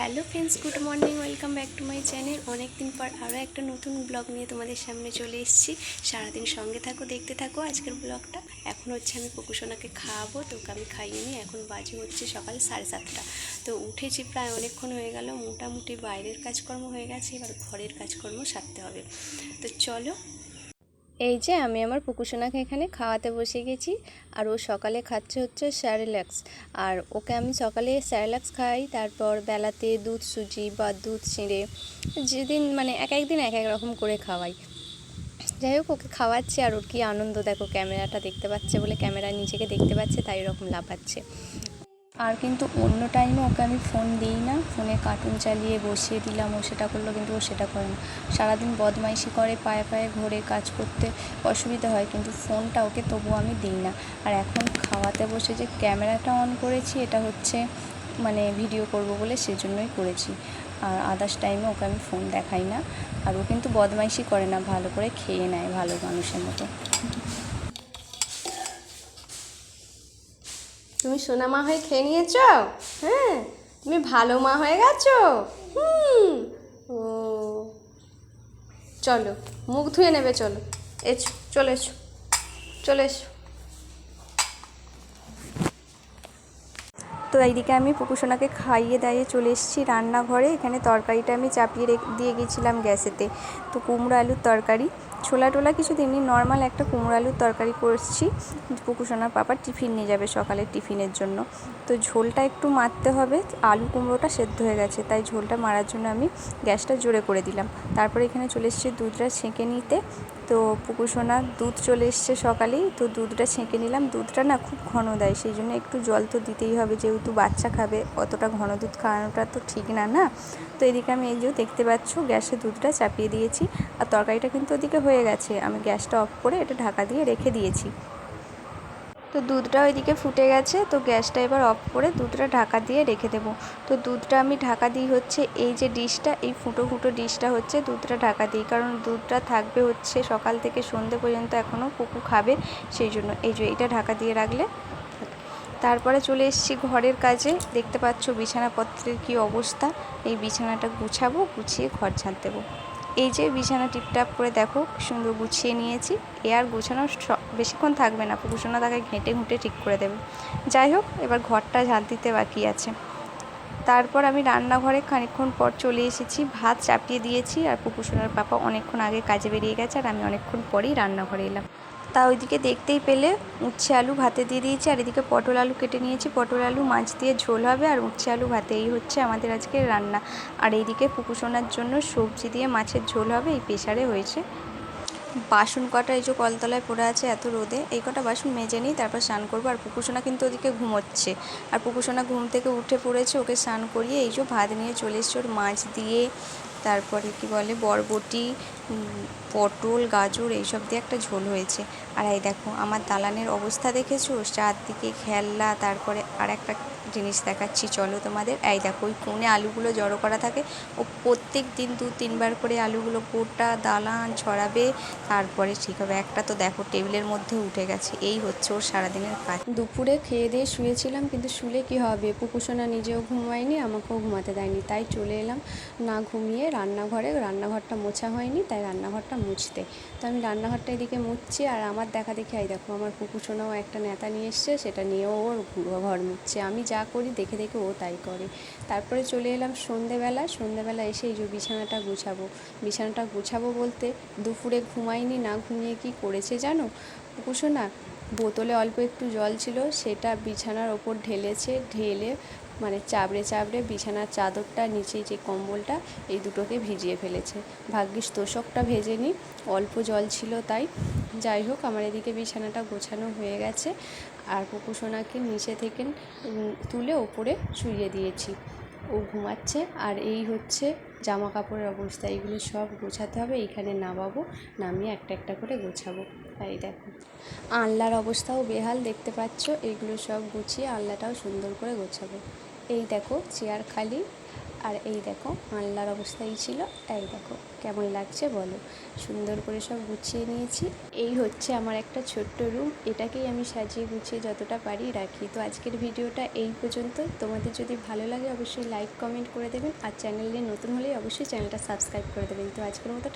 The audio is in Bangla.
Hello friends, good morning, welcome back to my channel. অনেক দিন পর আরও একটা নতুন ব্লগ নিয়ে তোমাদের সামনে চলে এসেছি। সারাদিন সঙ্গে থাকো, দেখতে থাকো আজকের ব্লগটা। এখন হচ্ছে আমি পকুসোনাকে খাওয়াবো তোকে আমি খাইয়ে নিই। এখন বাজে হচ্ছে সকাল সাড়ে সাতটা। তো উঠেছি প্রায় অনেকক্ষণ হয়ে গেল, মোটামুটি বাইরের কাজকর্ম হয়ে গেছে, এবার ঘরের কাজকর্ম সারতে হবে। তো চলো এই যে আমি আমার পুকুসোনাকে এখানে খাওয়াতে বসে গেছি, আর ও সকালে খাচ্ছে হচ্ছে স্যারেল্যাক্স আর ওকে আমি সকালে স্যারেল্যাক্স খাই, তারপর বেলাতে দুধ সুজি বা দুধ ছিঁড়ে যেদিন মানে এক এক দিন এক এক রকম করে খাওয়াই। যাই হোক, ওকে খাওয়াচ্ছে আর ওর কী আনন্দ। দেখো, ক্যামেরাটা দেখতে পাচ্ছে বলে ক্যামেরা নিজেকে দেখতে পাচ্ছে, তাই এরকম লাফাচ্ছে। আর কিন্তু অন্য টাইমে ওকে আমি ফোন দিই না। ফোনে কার্টুন চালিয়ে বসিয়ে দিলাম, ও সেটা করল কিন্তু ও সেটা করে না। সারাদিন বদমাইশি করে, পায়ে পায়ে ঘোরে, কাজ করতে অসুবিধা হয় কিন্তু ফোনটা ওকে তবুও আমি দিই না। আর এখন খাওয়াতে বসে যে ক্যামেরাটা অন করেছি, এটা হচ্ছে মানে ভিডিও করব বলে সেজন্যই করেছি। আর আদার্স টাইমে ওকে আমি ফোন দেখাই না। আর ও কিন্তু বদমাইশি করে না, ভালো করে খেয়ে নেয় ভালো মানুষের মতো। তুমি সোনা মা হয়ে খেয়ে নিয়েছ? হ্যাঁ তুমি ভালো মা হয়ে গেছো? হুম। ও। চলো, মুখ ধুয়ে নেবে, চলো। এসো, চলে এসো চলে এসো। তো এইদিকে আমি পুকুসোনাকে খাইয়ে দাইয়ে চলে এসেছি রান্নাঘরে। এখানে তরকারিটা আমি চাপিয়ে দিয়ে গেছিলাম গ্যাসেতে। তো কুমড়ো আলুর তরকারি। ছোলা টোলা কিছু দিনই নর্মাল একটা কুমড়ো আলুর তরকারি করছি। পুকুসোনার পাপা টিফিন নিয়ে যাবে সকালের টিফিনের জন্য। তো ঝোলটা একটু মারতে হবে, আলু কুমড়োটা সেদ্ধ হয়ে গেছে, তাই ঝোলটা মারার জন্য আমি গ্যাসটা জোরে করে দিলাম। তারপরে এখানে চলে এসেছি দুধটা ছেঁকে নিতে। তো পুকুসোনার দুধ চলে এসছে সকালেই, তো দুধটা ছেঁকে নিলাম। দুধটা না খুব ঘন দেয়, সেই জন্য একটু জল তো দিতেই হবে, যেহেতু বাচ্চা খাবে, অতটা ঘন দুধ খাওয়ানোটা তো ঠিক না না। তো এদিকে আমি এই যে দেখতে পাচ্ছ, গ্যাসে দুধটা চাপিয়ে দিয়েছি। আর তরকারিটা কিন্তু ওদিকে হয়ে গেছে। আমি গ্যাসটা অফ করে এটা ঢাকা দিয়ে রেখে দিয়েছি। তো দুধটা ওইদিকে ফুটে গেছে, তো গ্যাসটা এবার অফ করে দুধটা ঢাকা দিয়ে রেখে দেবো। তো দুধটা আমি ঢাকা দিই হচ্ছে এই যে ডিশটা, এই ফুটো ফুটো ডিশটা হচ্ছে দুধটা ঢাকা দিই। কারণ দুধটা থাকবে হচ্ছে সকাল থেকে সন্ধে পর্যন্ত এখনও কুকু খাবে সেই জন্য। এই যে এটা ঢাকা দিয়ে রাখলে। তারপরে চলে এসেছি ঘরের কাজে। দেখতে পাচ্ছ বিছানাপত্রের কি অবস্থা। এই বিছানাটা গুছাবো, গুছিয়ে ঘর ঝাঁট দেবো। এই যে বিছানা টিপটাপ করে দেখো, সুন্দর গুছিয়ে নিয়েছি। এ আর গুছানো বেশিক্ষণ থাকবে না পুকুসোনা তাকে ঘেঁটে ঘুঁটে ঠিক করে দেবে। যাই হোক, এবার ঘরটা ঝাঁট দিতে বাকি আছে। তারপর আমি রান্নাঘরে খানিক্ষণ পর চলে এসেছি, ভাত চাপিয়ে দিয়েছি, আর পুকুসোনার পাপা অনেকক্ষণ আগে কাজে বেরিয়ে গেছে, আর আমি অনেকক্ষণ পরেই রান্নাঘরে এলাম। তা ওইদিকে দেখতেই পেলে উচ্ছে আলু ভাতে দিয়ে দিয়েছি, আর এদিকে পটল আলু কেটে নিয়েছি। পটল আলু, মাছ দিয়ে ঝোল হবে, আর উচ্ছে আলু ভাতে এই হচ্ছে আমাদের আজকে রান্না। আর এইদিকে পুকুসোনার জন্য সবজি দিয়ে মাছের ঝোল হবে, এই প্রেশারে হয়েছে। বাসন কটা এই যে কলতলায় পড়ে আছে এত রোদে, এই কটা বাসন মেজে নিই তারপর স্নান করব। আর পুকুসোনা কিন্তু ওদিকে ঘুমোচ্ছে। আর পুকুসোনা ঘুম থেকে উঠে পড়েছে, ওকে স্নান করিয়ে এই যে ভাত নিয়ে চলে এসছে ওর মাছ দিয়ে, তারপরে কি বলে বরবটি পটল, গাজর এইসব দিয়ে একটা ঝোল হয়েছে। আর এই দেখো, আমার দালানের অবস্থা দেখেছ? চারদিকে খেলনা, তারপরে আর একটা জিনিস দেখাচ্ছি, চলো তোমাদের। এই দেখো, ওই কোণে আলুগুলো জড়ো করা থাকে। ও প্রত্যেক দিন দু তিনবার করে আলুগুলো গোটা দালান ছড়াবে, তারপরে ঠিক হবে। একটা তো দেখো, টেবিলের মধ্যে উঠে গেছে। এই হচ্ছে ওর সারাদিনের কাজ। দুপুরে খেয়ে দিয়ে শুয়েছিলাম, কিন্তু শুলে কি হবে? পুকুসোনা নিজেও ঘুমায়নি, আমাকেও ঘুমাতে দেয়নি। তাই চলে এলাম, না ঘুমিয়ে রান্নাঘরে। রান্নাঘরটা মোছা হয়নি, তাই রান্নাঘরটা মুছতে। তো আমি রান্নাঘরটা এদিকে মুছছি আর আমার দেখা দেখি, এই দেখো আমার পুকুসোনাও একটা নেতা নিয়ে এসছে, সেটা নিয়েও ওর ঘর মুছছে। আমি যা করি দেখে দেখে ও তাই করে। তারপরে চলে এলাম সন্ধেবেলা। সন্ধেবেলা এসে এই যে বিছানাটা গুছাবো। বিছানাটা গুছাবো বলতে দুপুরে ঘুমাইনি, না ঘুমিয়ে কি করেছে জানো? কুসোনা বোতলে অল্প একটু জল ছিল, সেটা বিছানার ওপর ঢেলেছে, ঢেলে মানে চাবড়ে চাবড়ে বিছানার চাদরটা নিচে যে কম্বলটা, এই দুটোকে ভিজিয়ে ফেলেছে। ভাগ্যিস তোষকটা ভেজেনি, অল্প জল ছিল তাই। যাই হোক, আমার এদিকে বিছানাটা গোছানো হয়ে গেছে। আর পুকুসোনাকে নিচে থেকে তুলে ওপরে শুইয়ে দিয়েছি। ও ঘুমাচ্ছে, আর এই হচ্ছে জামা কাপড়ের অবস্থা। এইগুলো সব গোছাতে হবে, এইখানে নামাবো, নামিয়ে একটা একটা করে গোছাবো। তাই দেখো। আনলার অবস্থাও বেহাল, দেখতে পাচ্ছ? এগুলো সব গুছিয়ে আনলাটাও সুন্দর করে গোছাবো। এই দেখো চেয়ার খালি আর এই দেখো আনলার অবস্থাই ছিল। এই দেখো কেমন লাগছে বলো। সুন্দর করে সব গুছিয়ে নিয়েছি। এই হচ্ছে আমার একটা ছোট্ট রুম এটাকেই আমি সাজিয়ে গুছিয়ে যতটা পারি রাখি। তো আজকের ভিডিওটা এই পর্যন্ত। তোমাদের যদি ভালো লাগে অবশ্যই লাইক কমেন্ট করে দেবেন। আর চ্যানেলে নতুন হলে অবশ্যই চ্যানেলটা সাবস্ক্রাইব করে দেবেন। তো আজকের মতো